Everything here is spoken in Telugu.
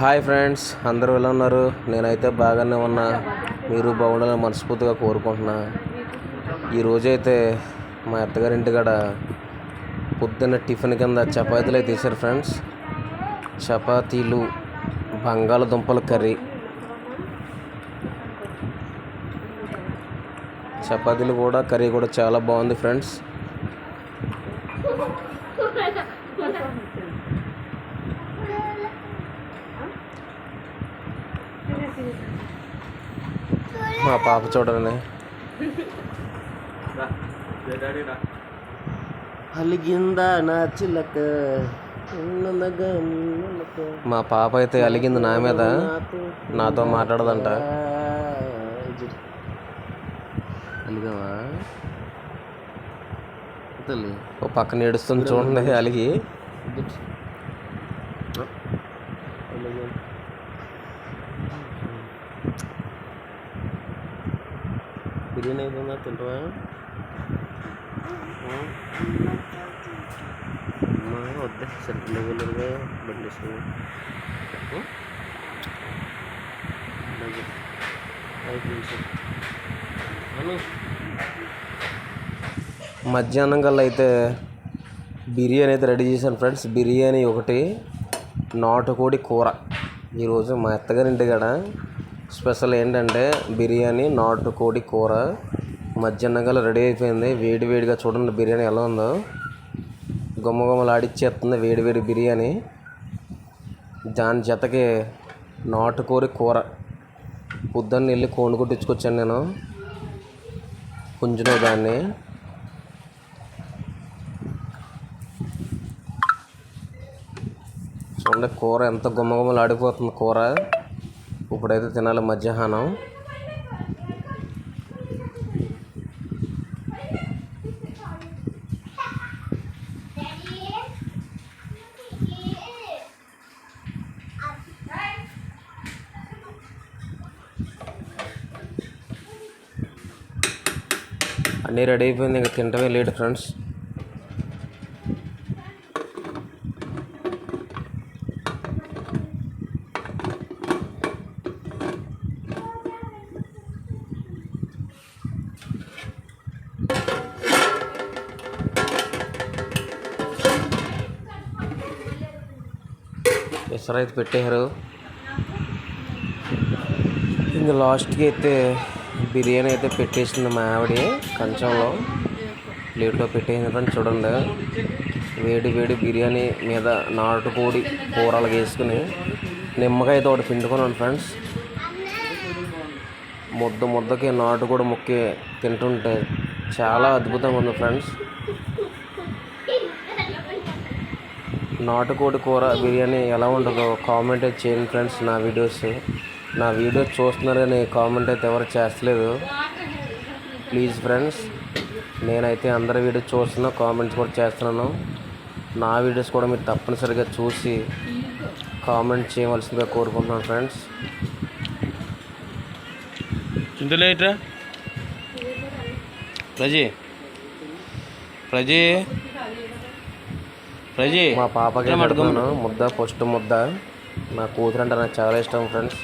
హాయ్ ఫ్రెండ్స్ అందరూ ఎలా ఉన్నారు? నేనైతే బాగానే ఉన్నా. మీరు బాగుండాలని మనస్ఫూర్తిగా కోరుకుంటున్నా. ఈరోజైతే మా అత్తగారింటి కాడ పొద్దున్న టిఫిన్ కింద చపాతీలు అయితే తీశారు ఫ్రెండ్స్. చపాతీలు బంగాళదుంపల కర్రీ. చపాతీలు కూడా కర్రీ కూడా చాలా బాగుంది ఫ్రెండ్స్. మా పాప చూడండి. అలిగిందా నా చిలక. మా పాప అయితే అలిగింది నా మీద. నాతో మాట్లాడదంట. అలిగావా? తల్లి. ఓ పక్కన ఏడుస్తుంది చూడండి అలిగి. బిర్యానీ అయిపోయిందా తింటావా అమ్మా వద్దా సరిగ్గా బండి వేసుకుని మధ్యాహ్నం కల్లా అయితే బిర్యానీ అయితే రెడీ చేశాను ఫ్రెండ్స్. బిర్యానీ ఒకటి నాటుకోడి కూర. ఈరోజు మా అత్తగారింటి కాడ స్పెషల్ ఏంటంటే బిర్యానీ నాటుకోడి కూర. మధ్యాహ్నం కల్లా రెడీ అయిపోయింది. వేడి వేడిగా చూడండి బిర్యానీ ఎలా ఉందో. గుమ్మ గుమ్మలు వేడి వేడి బిర్యానీ. దాని జతకి నాటుకోడి కూర. పొద్దున్న వెళ్ళి కోడి కొట్టించుకొచ్చాను నేను. పుంజును దాన్ని. చూడండి కూర ఎంత గుమ్మగుమ్మలు ఆడిపోతుంది కూర. ఇప్పుడైతే తినాలి మధ్యాహ్నం. అన్నీ రెడీ అయిపోయింది ఇంకా తింటమే లేట్ ఫ్రెండ్స్. ఎసరు అయితే పెట్టారు ఇంకా లాస్ట్కి అయితే బిర్యానీ అయితే పెట్టేసింది మా ఆవిడ కంచంలో. ప్లేట్లో పెట్టేసింది అని చూడండి. వేడి వేడి బిర్యానీ మీద నాటుకోడి కూరలు వేసుకుని నిమ్మకాయ ఒకటి పిండుకున్నాను ఫ్రెండ్స్. ముద్ద ముద్దకి నాటుకోడి ముక్కి తింటుంటే చాలా అద్భుతంగా ఉంది ఫ్రెండ్స్. నాటుకోడి కూర బిర్యానీ ఎలా ఉంటుందో కామెంట్ అయితే చేయండి ఫ్రెండ్స్ నా వీడియోస్ నా వీడియోస్ చూస్తున్నారు కానీ కామెంట్ అయితే ఎవరు చేస్తలేదు. ప్లీజ్ ఫ్రెండ్స్ నేనైతే అందరి వీడియోస్ చూస్తున్నా కామెంట్స్ కూడా చేస్తున్నాను. నా వీడియోస్ కూడా మీరు తప్పనిసరిగా చూసి కామెంట్ చేయవలసిందిగా కోరుకుంటున్నాను ఫ్రెండ్స్ ఇందులో ఏంట్రా? ప్రజీ ప్రజీ. ప్రజీ. మా పాపకి ముద్ద ఫస్ట్ ముద్ద. నా కూతురు అంటే నాకు చాలా ఇష్టం ఫ్రెండ్స్.